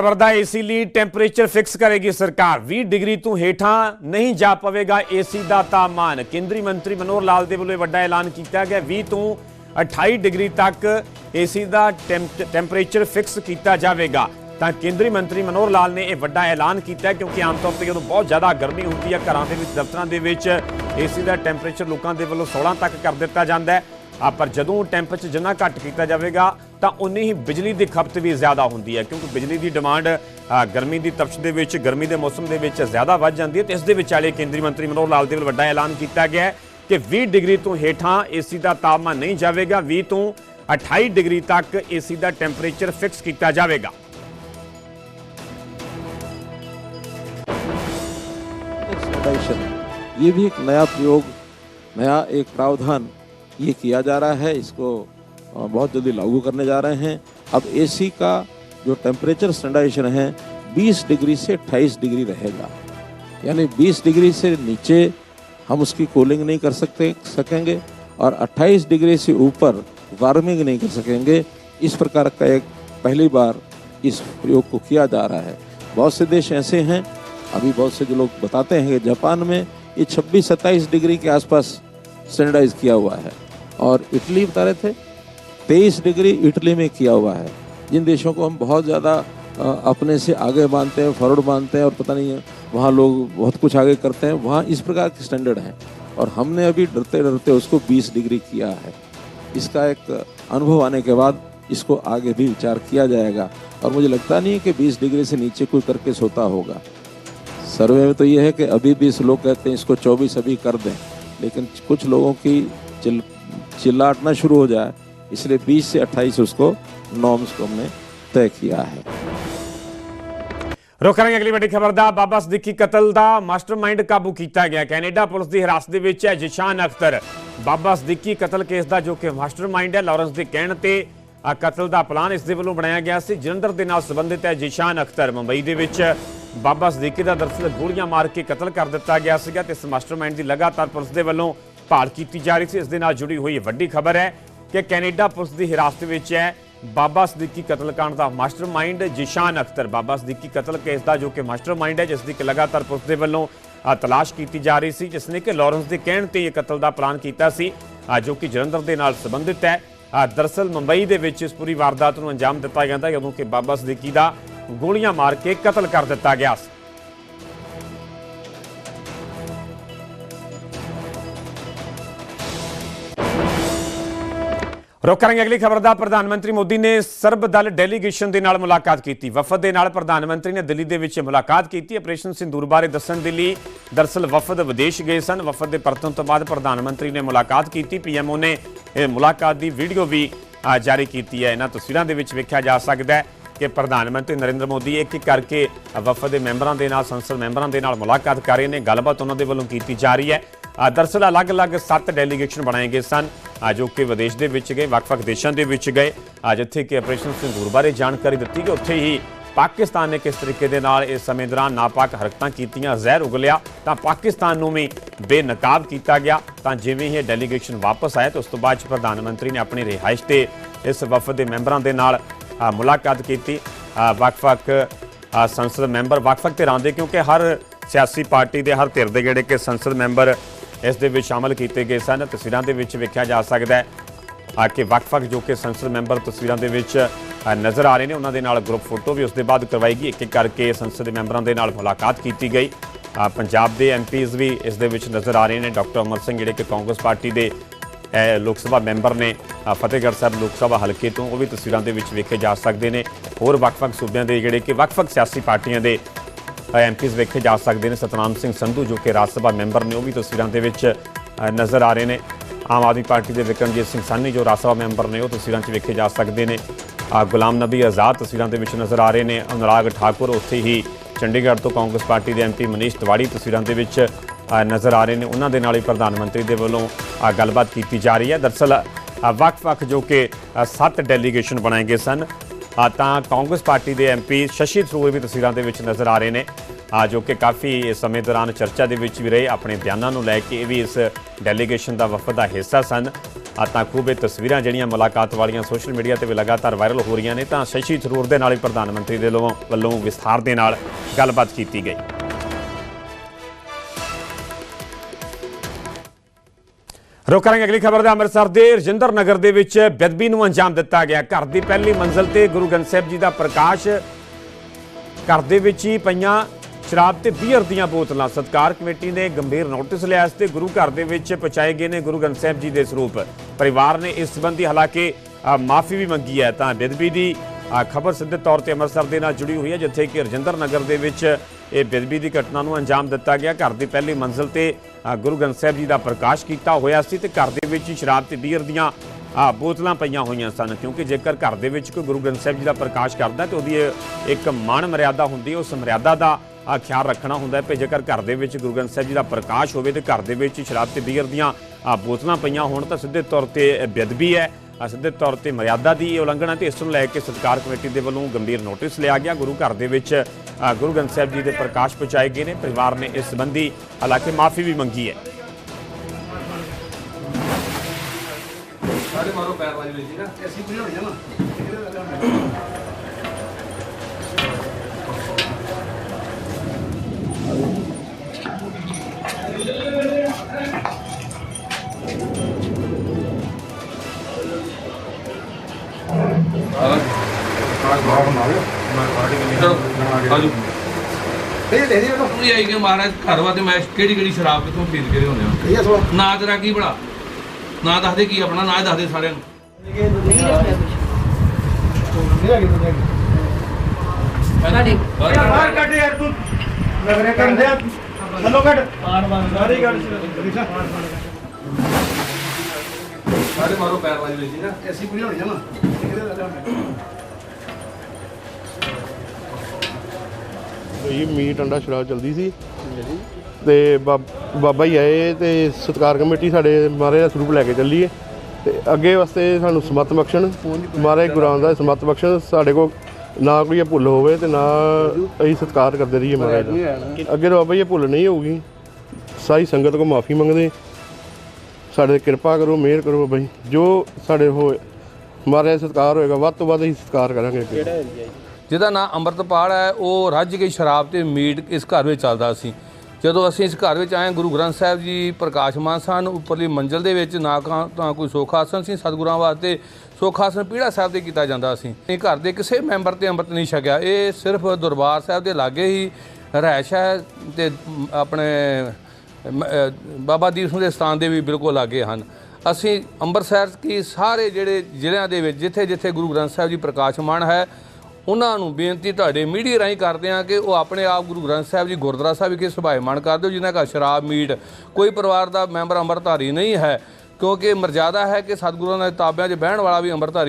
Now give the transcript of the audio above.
ਖਬਰ ਦਾ ਏਸੀ ਲਈ ਟੈਂਪਰੇਚਰ ਫਿਕਸ ਕਰੇਗੀ ਸਰਕਾਰ। 20 ਡਿਗਰੀ ਤੋਂ ਹੇਠਾਂ ਨਹੀਂ ਜਾ ਪਵੇਗਾ ਏਸੀ ਦਾ ਤਾਪਮਾਨ। ਕੇਂਦਰੀ ਮੰਤਰੀ ਮਨੋਹਰ ਲਾਲ ਦੇ ਵੱਲੋਂ ਇਹ ਵੱਡਾ ਐਲਾਨ ਕੀਤਾ ਗਿਆ। 20 ਤੋਂ 28 ਡਿਗਰੀ ਤੱਕ ਏਸੀ ਦਾ ਟੈਂਪ- ਟੈਂਪਰੇਚਰ ਫਿਕਸ ਕੀਤਾ ਜਾਵੇਗਾ। ਤਾਂ ਕੇਂਦਰੀ ਮੰਤਰੀ ਮਨੋਹਰ ਲਾਲ ਨੇ ਇਹ ਵੱਡਾ ਐਲਾਨ ਕੀਤਾ ਕਿਉਂਕਿ ਆਮ ਤੌਰ ਤੇ ਜਦੋਂ ਬਹੁਤ ਜ਼ਿਆਦਾ ਗਰਮੀ ਹੁੰਦੀ ਹੈ, ਘਰਾਂ ਦੇ ਵਿੱਚ, ਦਫ਼ਤਰਾਂ ਦੇ ਵਿੱਚ, ਏਸੀ ਦਾ ਟੈਂਪਰੇਚਰ ਲੋਕਾਂ ਦੇ ਵੱਲੋਂ 16 ਤੱਕ ਕਰ ਦਿੱਤਾ ਜਾਂਦਾ ਹੈ। ਆ ਪਰ ਜਦੋਂ ਟੈਂਪਰੇਚਰ ਜਿੰਨਾ ਘੱਟ ਕੀਤਾ ਜਾਵੇਗਾ ਤਾਂ ਉਨੀ ਹੀ ਬਿਜਲੀ ਦੀ ਖਪਤ ਵੀ ਜ਼ਿਆਦਾ ਹੁੰਦੀ ਹੈ ਕਿਉਂਕਿ ਬਿਜਲੀ ਦੀ ਡਿਮਾਂਡ ਆ, ਗਰਮੀ ਦੀ ਤਪਸ਼ ਦੇ ਵਿੱਚ ਗਰਮੀ ਦੇ ਮੌਸਮ ਦੇ ਵਿੱਚ ਜ਼ਿਆਦਾ ਵੱਧ ਜਾਂਦੀ ਹੈ ਤੇ ਇਸ ਦੇ ਵਿਚਾਲੇ ਕੇਂਦਰੀ ਮੰਤਰੀ ਮਨੋਹਰ ਲਾਲ ਦੇ ਵੱਲੋਂ ਵੱਡਾ ਐਲਾਨ ਕੀਤਾ ਗਿਆ ਹੈ ਕਿ 20 ਡਿਗਰੀ ਤੋਂ ਹੇਠਾਂ ਏਸੀ ਦਾ ਤਾਪਮਾਨ ਨਹੀਂ ਜਾਵੇਗਾ 20 ਤੋਂ 28 ਡਿਗਰੀ ਤੱਕ ਏਸੀ ਦਾ ਟੈਂਪਰੇਚਰ ਫਿਕਸ ਕੀਤਾ ਜਾਵੇਗਾ सैनिटाइजेशन ये भी एक नया प्रयोग नया एक प्रावधान ये किया जा रहा है, इसको बहुत जल्दी लागू करने जा रहे हैं। अब एसी का जो टेम्परेचर स्टैंडर्डाइजेशन है 20 डिग्री से 28 डिग्री रहेगा। यानी 20 डिग्री से नीचे हम उसकी कूलिंग नहीं कर सकते, सकेंगे, और 28 डिग्री से ऊपर वार्मिंग नहीं कर सकेंगे। इस प्रकार का एक पहली बार इस प्रयोग को किया जा रहा है। बहुत से देश ऐसे हैं, अभी बहुत से जो लोग बताते हैं कि जापान में ये 26-27 डिग्री के आसपास स्टैंडर्डाइज किया हुआ है। और इटली बता रहे थे 23 डिग्री इटली में किया हुआ है। जिन देशों को हम बहुत ज़्यादा अपने से आगे मानते हैं फॉरवर्ड मानते हैं, और पता नहीं है, वहाँ लोग बहुत कुछ आगे करते हैं, वहाँ इस प्रकार के स्टैंडर्ड हैं। और हमने अभी डरते डरते उसको 20 डिग्री किया है। इसका एक अनुभव आने के बाद इसको आगे भी विचार किया जाएगा। और मुझे लगता नहीं है कि 20 डिग्री से नीचे कोई करके सोता होगा। सर्वे में तो ये है कि अभी भी इस लोग कहते हैं, इसको 24 अभी कर दें। लेकिन कुछ लोगों की चिल्लाटना शुरू हो जाए इसलिए 20 से 28 उसको नॉर्म्स को हमने तय किया है ਰੁਕ ਕਰਾਂਗੇ ਅਗਲੀ ਵੱਡੀ ਖਬਰ ਦਾ ਬਾਬਾ ਸਦੀਕੀ ਕਤਲ ਦਾ ਮਾਸਟਰਮਾਈਂਡ ਕਾਬੂ ਕੀਤਾ ਗਿਆ ਕੈਨੇਡਾ ਪੁਲਿਸ ਦੀ ਹਿਰਾਸਤ ਦੇ ਵਿੱਚ ਹੈ ਜਿਸ਼ਾਨ ਅਖਤਰ ਬਾਬਾ ਸਦੀਕੀ ਕਤਲ ਕੇਸ ਦਾ ਜੋ ਕਿ ਮਾਸਟਰਮਾਈਂਡ ਹੈ ਲਾਰੈਂਸ ਦੇ ਕਹਿਣ ਤੇ ਆ ਕਤਲ ਦਾ ਪਲਾਨ ਇਸ ਦੇ ਵੱਲੋਂ ਬਣਾਇਆ ਗਿਆ ਸੀ ਜਲੰਧਰ ਦੇ ਨਾਲ ਸੰਬੰਧਿਤ ਹੈ ਜਿਸ਼ਾਨ ਅਖਤਰ ਮੁੰਬਈ ਦੇ ਵਿੱਚ ਬਾਬਾ ਸਦੀਕੀ ਦਾ ਦਰਅਸਲ ਗੋਲੀਆਂ ਮਾਰ ਕੇ ਕਤਲ ਕਰ ਦਿੱਤਾ ਗਿਆ ਸੀਗਾ ਤੇ ਇਸ ਮਾਸਟਰਮਾਈਂਡ ਦੀ ਲਗਾਤਾਰ ਪੁਲਿਸ ਦੇ ਵੱਲੋਂ ਭਾਲ ਕੀਤੀ ਜਾ ਰਹੀ ਸੀ। ਇਸ ਦੇ ਨਾਲ ਜੁੜੀ ਹੋਈ ਇਹ ਵੱਡੀ ਖਬਰ ਹੈ ਕਿ ਕੈਨੇਡਾ ਪੁਲਿਸ ਦੀ ਹਿਰਾਸਤ ਵਿੱਚ ਹੈ। ਬਾਬਾ ਸਦੀਕੀ ਕਤਲकांड ਦਾ ਮਾਸਟਰਮਾਈਂਡ ਜਿਸ਼ਾਨ ਅਖਤਰ। ਬਾਬਾ ਸਦੀਕੀ ਕਤਲ ਕੇਸ ਦਾ ਜੋ ਕਿ ਮਾਸਟਰਮਾਈਂਡ ਹੈ ਜਿਸ ਦੀ ਕਿ ਲਗਾਤਾਰ ਪੁਲਿਸ ਦੇ ਵੱਲੋਂ ਤਲਾਸ਼ ਕੀਤੀ ਜਾ ਰਹੀ ਸੀ। ਜਿਸ ਨੇ ਕਿ ਲਾਰੈਂਸ ਦੇ ਕਹਿਣ ਤੇ ਇਹ ਕਤਲ ਦਾ ਪਲਾਨ ਕੀਤਾ ਸੀ। ਜੋ ਕਿ ਜਲੰਧਰ ਦੇ ਨਾਲ ਸੰਬੰਧਿਤ ਹੈ। ਅ, ਦਰਅਸਲ ਮੁੰਬਈ ਦੇ ਵਿੱਚ ਇਸ ਪੂਰੀ ਵਾਰਦਾਤ ਨੂੰ ਅੰਜਾਮ ਦਿੱਤਾ ਜਾਂਦਾ ਜਦੋਂ ਕਿ ਬਾਬਾ ਸਦੀਕੀ ਦਾ ਗੋਲੀਆਂ ਮਾਰ ਕੇ ਕਤਲ ਕਰ ਦਿੱਤਾ ਗਿਆ ਸੀ। ਰੁਕ ਕਰਾਂਗੇ ਅਗਲੀ ਖਬਰ ਦਾ। ਪ੍ਰਧਾਨ ਮੰਤਰੀ ਮੋਦੀ ਨੇ ਸਰਬ ਦਲ ਡੈਲੀਗੇਸ਼ਨ ਦੇ ਨਾਲ ਮੁਲਾਕਾਤ ਕੀਤੀ। ਵਫਦ ਦੇ ਨਾਲ ਪ੍ਰਧਾਨ ਮੰਤਰੀ ਨੇ ਦਿੱਲੀ ਦੇ ਵਿੱਚ ਮੁਲਾਕਾਤ ਕੀਤੀ। ਆਪਰੇਸ਼ਨ ਸਿੰਦੂਰ ਬਾਰੇ ਦੱਸਣ ਦੇ ਲਈ ਦਰਸਲ ਵਫਦ ਵਿਦੇਸ਼ ਗਏ ਸਨ। ਵਫਦ ਦੇ ਪਰਤਣ ਤੋਂ ਬਾਅਦ ਪ੍ਰਧਾਨ ਮੰਤਰੀ ਨੇ ਮੁਲਾਕਾਤ ਕੀਤੀ। ਪੀਐਮਓ ਨੇ ਇਹ ਮੁਲਾਕਾਤ ਦੀ ਵੀਡੀਓ ਵੀ ਜਾਰੀ ਕੀਤੀ ਹੈ। ਇਹਨਾਂ ਤਸਵੀਰਾਂ ਦੇ ਵਿੱਚ ਵੇਖਿਆ ਜਾ ਸਕਦਾ ਹੈ ਕਿ ਪ੍ਰਧਾਨ ਮੰਤਰੀ ਨਰਿੰਦਰ ਮੋਦੀ ਇੱਕ ਇੱਕ ਕਰਕੇ ਵਫਦ ਦੇ ਮੈਂਬਰਾਂ ਦੇ ਨਾਲ ਸੰਸਦ ਮੈਂਬਰਾਂ ਦੇ ਨਾਲ ਮੁਲਾਕਾਤ ਕਰ ਰਹੇ ਨੇ। ਗੱਲਬਾਤ ਉਹਨਾਂ ਦੇ ਵੱਲੋਂ ਕੀਤੀ ਜਾ ਰਹੀ ਹੈ। ਅ, ਦਰਅਸਲ ਅਲੱਗ-ਅਲੱਗ 7 ਡੈਲੀਗੇਸ਼ਨ ਬਣਾਏ ਗਏ ਸਨ। ਜੋ ਕਿ ਵਿਦੇਸ਼ ਦੇ ਵਿੱਚ ਗਏ ਵੱਖ-ਵੱਖ ਦੇਸ਼ਾਂ ਦੇ ਵਿੱਚ ਗਏ। ਅ, ਜਿੱਥੇ ਕਿ ਆਪਰੇਸ਼ਨ ਸਿੰਦੂਰ ਬਾਰੇ ਜਾਣਕਾਰੀ ਦਿੱਤੀ ਗਈ ਉੱਥੇ ਹੀ ਪਾਕਿਸਤਾਨ ਨੇ ਕਿਸ ਤਰੀਕੇ ਦੇ ਨਾਲ ਇਸ ਸਮੇਂ ਦੌਰਾਨ ਨਾਪਾਕ ਹਰਕਤਾਂ ਕੀਤੀਆਂ ਜ਼ਹਿਰ ਉਗਲਿਆ। ਤਾਂ ਪਾਕਿਸਤਾਨ ਨੂੰ ਵੀ ਬੇਨਕਾਬ ਕੀਤਾ ਗਿਆ। ਤਾਂ ਜਿਵੇਂ ਹੀ ਇਹ ਡੈਲੀਗੇਸ਼ਨ ਵਾਪਸ ਆਇਆ ਤਾਂ ਉਸ ਤੋਂ ਬਾਅਦ 'ਚ ਪ੍ਰਧਾਨ ਮੰਤਰੀ ਨੇ ਆਪਣੀ ਰਿਹਾਇਸ਼ ਤੇ ਇਸ ਵਫਦ ਦੇ ਮੈਂਬਰਾਂ ਦੇ ਨਾਲ ਮੁਲਾਕਾਤ ਕੀਤੀ। ਵੱਖ-ਵੱਖ ਸੰਸਦ ਮੈਂਬਰ ਵੱਖ-ਵੱਖ ਧਿਰਾਂ ਦੇ ਕਿਉਂਕਿ ਹਰ ਸਿਆਸੀ ਪਾਰਟੀ ਦੇ ਹਰ ਧਿਰ ਦੇ ਜਿਹੜੇ ਕਿ ਸੰਸਦ ਮੈਂਬਰ ਇਸ ਦੇ ਵਿੱਚ ਸ਼ਾਮਲ ਕੀਤੇ ਗਏ ਸਨ। ਤਸਵੀਰਾਂ ਦੇ ਵਿੱਚ ਵੇਖਿਆ ਜਾ ਸਕਦਾ ਹੈ ਆ ਕਿ ਵੱਖ-ਵੱਖ ਜੋ ਕਿ ਸੰਸਦ ਮੈਂਬਰ ਤਸਵੀਰਾਂ ਦੇ ਵਿੱਚ ਨਜ਼ਰ ਆ ਰਹੇ ਨੇ। ਉਹਨਾਂ ਦੇ ਨਾਲ ਗਰੁੱਪ ਫੋਟੋ ਵੀ ਉਸ ਦੇ ਬਾਅਦ ਕਰਵਾਈ ਗਈ ਇੱਕ ਇੱਕ ਕਰਕੇ ਸੰਸਦ ਦੇ ਮੈਂਬਰਾਂ ਦੇ ਨਾਲ ਮੁਲਾਕਾਤ ਕੀਤੀ ਗਈ। ਪੰਜਾਬ ਦੇ ਐਮਪੀਜ਼ ਵੀ ਇਸ ਦੇ ਵਿੱਚ ਨਜ਼ਰ ਆ ਰਹੇ ਨੇ। ਡਾਕਟਰ ਅਮਰ ਸਿੰਘ ਜਿਹੜੇ ਕਿ ਕਾਂਗਰਸ ਪਾਰਟੀ ਦੇ ਲੋਕ ਸਭਾ ਮੈਂਬਰ ਨੇ ਫਤਿਹਗੜ੍ਹ ਸਾਹਿਬ ਲੋਕ ਸਭਾ ਹਲਕੇ ਤੋਂ, ਉਹ ਵੀ ਤਸਵੀਰਾਂ ਦੇ ਵਿੱਚ ਵੇਖੇ ਜਾ ਸਕਦੇ ਨੇ। ਹੋਰ ਵੱਖ-ਵੱਖ ਸੂਬਿਆਂ ਦੇ ਜਿਹੜੇ ਕਿ ਵੱਖ-ਵੱਖ ਸਿਆਸੀ ਪਾਰਟੀਆਂ ਦੇ ਐਮਪੀਜ਼ ਵੇਖੇ ਜਾ ਸਕਦੇ ਨੇ ਸਤਨਾਮ ਸਿੰਘ ਸੰਧੂ ਜੋ ਕਿ ਰਾਜ ਸਭਾ ਮੈਂਬਰ ਨੇ ਉਹ ਵੀ ਤਸਵੀਰਾਂ ਦੇ ਵਿੱਚ ਨਜ਼ਰ ਆ ਰਹੇ ਨੇ। ਆਮ ਆਦਮੀ ਪਾਰਟੀ ਦੇ ਵਿਕਰਮਜੀਤ ਸਿੰਘ ਸਾਨੀ ਜੋ ਰਾਜ ਸਭਾ ਮੈਂਬਰ ਨੇ ਉਹ ਤਸਵੀਰਾਂ 'ਚ ਵੇਖੇ ਜਾ ਸਕਦੇ ਨੇ। ਗੁਲਾਮ ਨਬੀ ਆਜ਼ਾਦ ਤਸਵੀਰਾਂ ਦੇ ਵਿੱਚ ਨਜ਼ਰ ਆ ਰਹੇ ਨੇ। ਅਨੁਰਾਗ ਠਾਕੁਰ ਉੱਥੇ ਹੀ ਚੰਡੀਗੜ੍ਹ ਤੋਂ ਕਾਂਗਰਸ ਪਾਰਟੀ ਦੇ ਐਮਪੀ ਮਨੀਸ਼ ਤਿਵਾੜੀ ਤਸਵੀਰਾਂ ਦੇ ਵਿੱਚ ਨਜ਼ਰ ਆ ਰਹੇ ਨੇ। ਉਹਨਾਂ ਦੇ ਨਾਲ ਹੀ ਪ੍ਰਧਾਨ ਮੰਤਰੀ ਦੇ ਵੱਲੋਂ ਗੱਲਬਾਤ ਕੀਤੀ ਜਾ ਰਹੀ ਹੈ। ਦਰਸਲ ਅ, ਵੱਖ-ਵੱਖ ਜੋ ਕਿ ਸੱਤ ਡੈਲੀਗੇਸ਼ਨ ਬਣਾਏ ਗਏ ਸਨ। ਤਾਂ ਕਾਂਗਰਸ ਪਾਰਟੀ ਦੇ ਐਮਪੀ ਸ਼ਸ਼ੀ ਥਰੂਰ ਵੀ ਤਸਵੀਰਾਂ ਦੇ ਵਿੱਚ ਨਜ਼ਰ ਆ ਰਹੇ ਨੇ। ਆ ਜੋ ਕਿ ਕਾਫੀ ਸਮੇਂ ਦੌਰਾਨ ਚਰਚਾ ਦੇ ਵਿੱਚ ਵੀ ਰਹੇ, ਆਪਣੇ ਬਿਆਨਾਂ ਨੂੰ ਲੈ ਕੇ ਇਹ ਵੀ ਇਸ ਡੈਲੀਗੇਸ਼ਨ ਦਾ ਵਫਦ ਦਾ ਹਿੱਸਾ ਸਨ। ਆ ਤਾਂ ਖੂਬ ਇਹ ਤਸਵੀਰਾਂ ਜਿਹੜੀਆਂ ਮੁਲਾਕਾਤ ਵਾਲੀਆਂ ਸੋਸ਼ਲ ਮੀਡੀਆ ਤੇ ਵੀ ਲਗਾਤਾਰ ਵਾਇਰਲ ਹੋ ਰਹੀਆਂ ਨੇ, ਤਾਂ ਸ਼ਸ਼ੀ ਥਰੂਰ ਦੇ ਨਾਲ ਹੀ ਪ੍ਰਧਾਨ ਮੰਤਰੀ ਦੇ ਵੱਲੋਂ ਵੱਲੋਂ ਵਿਸਥਾਰ ਦੇ ਨਾਲ ਗੱਲਬਾਤ ਕੀਤੀ ਗਈ। ਰੁਕ ਕਰਾਂਗੇ ਅਗਲੀ ਖਬਰ ਦਾ ਅੰਮ੍ਰਿਤਸਰ ਦੇ ਰਜਿੰਦਰ ਨਗਰ ਦੇ ਵਿੱਚ ਬੇਦਬੀ ਨੂੰ ਅੰਜਾਮ ਦਿੱਤਾ ਗਿਆ। ਘਰ ਦੀ ਪਹਿਲੀ ਮੰਜ਼ਲ ਤੇ ਗੁਰੂ ਗ੍ਰੰਥ ਸਾਹਿਬ ਜੀ ਦਾ ਪ੍ਰਕਾਸ਼। ਘਰ ਦੇ ਵਿੱਚ ਹੀ ਪਈਆਂ ਸ਼ਰਾਬ ਤੇ ਬੀਅਰ ਦੀਆਂ ਬੋਤਲਾਂ। ਸਤਕਾਰ ਕਮੇਟੀ ਨੇ ਗੰਭੀਰ ਨੋਟਿਸ ਲਿਆ ਇਸ ਤੇ ਗੁਰੂ ਘਰ ਦੇ ਵਿੱਚ ਪਹੁੰਚਾਏ ਗਏ ਨੇ ਗੁਰੂ ਗ੍ਰੰਥ ਸਾਹਿਬ ਜੀ ਦੇ ਸਰੂਪ। ਪਰਿਵਾਰ ਨੇ ਇਸ ਸੰਬੰਧੀ ਹਾਲਾਂਕਿ ਮਾਫੀ ਵੀ ਮੰਗੀ ਹੈ। ਤਾਂ ਬੇਦਬੀ ਦੀ ਖਬਰ ਸਿੱਧੇ ਤੌਰ ਤੇ ਅੰਮ੍ਰਿਤਸਰ ਦੇ ਨਾਲ ਜੁੜੀ ਹੋਈ ਹੈ, ਜਿੱਥੇ ਕਿ ਰਜਿੰਦਰ ਨਗਰ ਦੇ ਵਿੱਚ ਇਹ ਬੇਦਬੀ ਦੀ ਘਟਨਾ ਨੂੰ ਅੰਜਾਮ ਦਿੱਤਾ ਗਿਆ। ਘਰ ਦੀ ਪਹਿਲੀ ਮੰਜ਼ਲ ਤੇ ਗੁਰੂ ਗ੍ਰੰਥ ਸਾਹਿਬ ਜੀ ਦਾ ਪ੍ਰਕਾਸ਼ ਕੀਤਾ ਹੋਇਆ ਸੀ ਤੇ ਘਰ ਦੇ ਵਿੱਚ ਸ਼ਰਾਬ ਤੇ ਬੀਅਰ ਦੀਆਂ ਆ ਬੋਤਲਾਂ ਪਈਆਂ ਹੋਈਆਂ ਸਨ। ਕਿਉਂਕਿ ਜੇਕਰ ਘਰ ਦੇ ਵਿੱਚ ਕੋਈ ਗੁਰੂ ਗ੍ਰੰਥ ਸਾਹਿਬ ਜੀ ਦਾ ਪ੍ਰਕਾਸ਼ ਕਰਦਾ ਤੇ ਉਹਦੀ ਇੱਕ ਮਾਣ ਮਰਿਆਦਾ ਹੁੰਦੀ ਹੈ, ਉਸ ਮਰਿਆਦਾ ਦਾ ਖਿਆਲ ਰੱਖਣਾ ਹੁੰਦਾ ਹੈ ਜੇਕਰ ਘਰ ਦੇ ਵਿੱਚ ਗੁਰੂ ਗ੍ਰੰਥ ਸਾਹਿਬ ਜੀ ਦਾ ਪ੍ਰਕਾਸ਼ ਹੋਵੇ ਤੇ ਘਰ ਦੇ ਵਿੱਚ ਸ਼ਰਾਬ ਤੇ ਬੀਅਰ ਦੀਆਂ ਬੋਤਲਾਂ ਪਈਆਂ ਹੋਣ ਤਾਂ ਸਿੱਧੇ ਤੌਰ ਤੇ ਇਹ ਬੇਅਦਬੀ ਹੈ। ਸਿੱਧੇ ਤੌਰ ਤੇ ਮਰਿਆਦਾ ਦੀ ਉਲੰਘਣਾ ਤੇ ਇਸ ਨੂੰ ਲੈ ਕੇ ਸਤਕਾਰ ਕਮੇਟੀ ਦੇ ਵੱਲੋਂ ਗੰਭੀਰ ਨੋਟਿਸ ਲਿਆ ਗਿਆ। ਗੁਰੂ ਘਰ ਦੇ ਵਿੱਚ ਗੁਰੂ ਗ੍ਰੰਥ ਸਾਹਿਬ ਜੀ ਦੇ ਪ੍ਰਕਾਸ਼ ਪਹੁੰਚਾਏ ਗਏ ਨੇ। ਪਰਿਵਾਰ ਨੇ ਇਸ ਸੰਬੰਧੀ ਹਾਲਾਂਕਿ ਮਾਫੀ ਵੀ ਮੰਗੀ ਹੈ। ਮਾਰੋ ਪੈਰ ਵਾਲੀ ਨਾ। ਅਸੀਂ ਆਜੋ ਇਹ ਲੈ ਉਹਨੂੰ ਪੂਰੀ ਆਈ ਕਿ ਮਹਾਰਾਜ ਘਰ ਵਾ ਤੇ ਮੈਂ ਕਿਹੜੀ ਕਿਹੜੀ ਸ਼ਰਾਬ ਕਿੱਥੋਂ ਖਰੀਦ ਕੇ ਲਿਆਉਂਦੇ ਹੋ ਇਹ ਸੋ ਨਾ ਤੇਰਾ ਕੀ ਭਲਾ ਨਾ ਦੱਸਦੇ ਕੀ ਆਪਣਾ ਨਾ ਦੱਸਦੇ ਸਾਰਿਆਂ ਨੂੰ। ਬਾਹਰ ਕੱਢ ਯਾਰ ਤੂੰ। ਨਗਰੇ ਕਰਨ ਦੇ ਹਲੋ ਕੱਢ। ਆਣ ਬੰਦ ਸਾਰੀ ਗੱਲ ਸਾਰੇ ਮਾਰੋ ਪੈਰ ਵਾਲੀ ਵਿੱਚ ਜੀ ਨਾ। ਅਸੀਂ ਪੂਰੀ ਹੋਣੀ ਨਾ। ਇਹ ਮੀਟ ਅੰਡਾ ਸ਼ਰਾਬ ਚਲਦੀ ਸੀ। ਤੇ ਬਾਬ- ਬਾਬਾ ਜੀ ਆਏ ਤੇ ਸਤਕਾਰ ਕਮੇਟੀ ਸਾਡੇ ਮਹਾਰਾਜ ਦਾ ਸਰੂਪ ਲੈ ਕੇ ਚੱਲੀਏ ਤੇ ਅੱਗੇ ਵਾਸਤੇ ਸਾਨੂੰ ਸਮਤ ਬਖਸ਼ਣ। ਮਹਾਰਾਜ ਗੁਰੂ ਰਾਮਦਾਸ ਸਮਤ ਬਖਸ਼ਣ। ਸਾਡੇ ਕੋਲ ਨਾ ਕੋਈ ਇਹ ਭੁੱਲ ਹੋਵੇ ਤੇ ਨਾ ਅਸੀਂ ਸਤਕਾਰ ਕਰਦੇ ਰਹੀਏ ਮਹਾਰਾਜ ਦਾ। ਅੱਗੇ ਤੋਂ ਬਾਬਾ ਜੀ ਇਹ ਭੁੱਲ ਨਹੀਂ ਹੋਊਗੀ। ਸਾਰੀ ਸੰਗਤ ਕੋ ਮਾਫੀ ਮੰਗਦੇ। ਸਾਡੇ ਕਿਰਪਾ ਕਰੋ ਮਿਹਰ ਕਰੋ ਬਈ ਜੋ। ਸਾਡੇ ਹੋ ਮਾਰੇ ਸਤਕਾਰ ਹੋਏਗਾ ਵੱਧ ਤੋਂ ਵੱਧ ਹੀ ਸਤਕਾਰ ਕਰਾਂਗੇ ਕਿਹੜਾ ਏਰੀਆ ਜੀ? ਜਿਹਦਾ ਨਾਮ ਅੰਮ੍ਰਿਤਪਾਲ ਹੈ ਉਹ ਰੱਜ ਕੇ ਸ਼ਰਾਬ ਤੇ ਮੀਟ ਇਸ ਘਰ ਵਿੱਚ ਚੱਲਦਾ ਸੀ। ਜਦੋਂ ਅਸੀਂ ਇਸ ਘਰ ਵਿੱਚ ਆਏ ਗੁਰੂ ਗ੍ਰੰਥ ਸਾਹਿਬ ਜੀ ਪ੍ਰਕਾਸ਼ ਮਾਨ ਸਨ ਉੱਪਰਲੀ ਮੰਜ਼ਲ ਦੇ ਵਿੱਚ ਨਾ ਤਾਂ ਕੋਈ ਸੋਖਾ ਆਸਨ ਸੀ ਸਤਿਗੁਰਾਂ ਵਾਸਤੇ ਸੋਖਾ ਆਸਨ ਪੀੜਾ ਸਾਹਿਬ ਦੇ ਕੀਤਾ ਜਾਂਦਾ ਸੀ। ਇਹ ਘਰ ਦੇ ਕਿਸੇ ਮੈਂਬਰ ਤੇ ਅੰਮ੍ਰਿਤ ਨਹੀਂ ਛਕਿਆ। ਇਹ ਸਿਰਫ ਦਰਬਾਰ ਸਾਹਿਬ ਦੇ ਲਾਗੇ ਹੀ ਰਹਿਸ਼ ਹੈ ਤੇ ਆਪਣੇ ਬਾਬਾ ਦੀਪ ਸਿੰਘ ਦੇ ਸਥਾਨ ਦੇ ਵੀ ਬਿਲਕੁਲ ਲਾਗੇ ਹਨ। ਅਸੀਂ ਅੰਮ੍ਰਿਤਸਰ ਕੀ ਸਾਰੇ ਜਿਹੜੇ ਜ਼ਿਲ੍ਹਿਆਂ ਦੇ ਵਿੱਚ ਜਿੱਥੇ ਜਿੱਥੇ ਗੁਰੂ ਗ੍ਰੰਥ ਸਾਹਿਬ ਜੀ ਪ੍ਰਕਾਸ਼ਮਾਨ ਹੈ, ਉਹਨਾਂ ਨੂੰ ਬੇਨਤੀ ਤੁਹਾਡੇ ਮੀਡੀਆ ਰਾਹੀਂ ਕਰਦੇ ਹਾਂ ਕਿ ਉਹ ਆਪਣੇ ਆਪ ਗੁਰੂ ਗ੍ਰੰਥ ਸਾਹਿਬ ਜੀ ਗੁਰਦੁਆਰਾ ਸਾਹਿਬ ਵਿਖੇ ਸੁਭਾਏਮਾਨ ਕਰ ਦਿਓ, ਜਿਨ੍ਹਾਂ ਦਾ ਸ਼ਰਾਬ, ਮੀਟ, ਕੋਈ ਪਰਿਵਾਰ ਦਾ ਮੈਂਬਰ ਅੰਮ੍ਰਿਤਧਾਰੀ ਨਹੀਂ ਹੈ, ਕਿਉਂਕਿ ਮਰਜ਼ਾਦਾ ਹੈ ਕਿ ਸਤਿਗੁਰਾਂ ਦੇ ਤਾਬਿਆਂ 'ਚ ਬਹਿਣ ਵਾਲਾ ਵੀ ਅੰਮ੍ਰਿਤਧਾਰੀ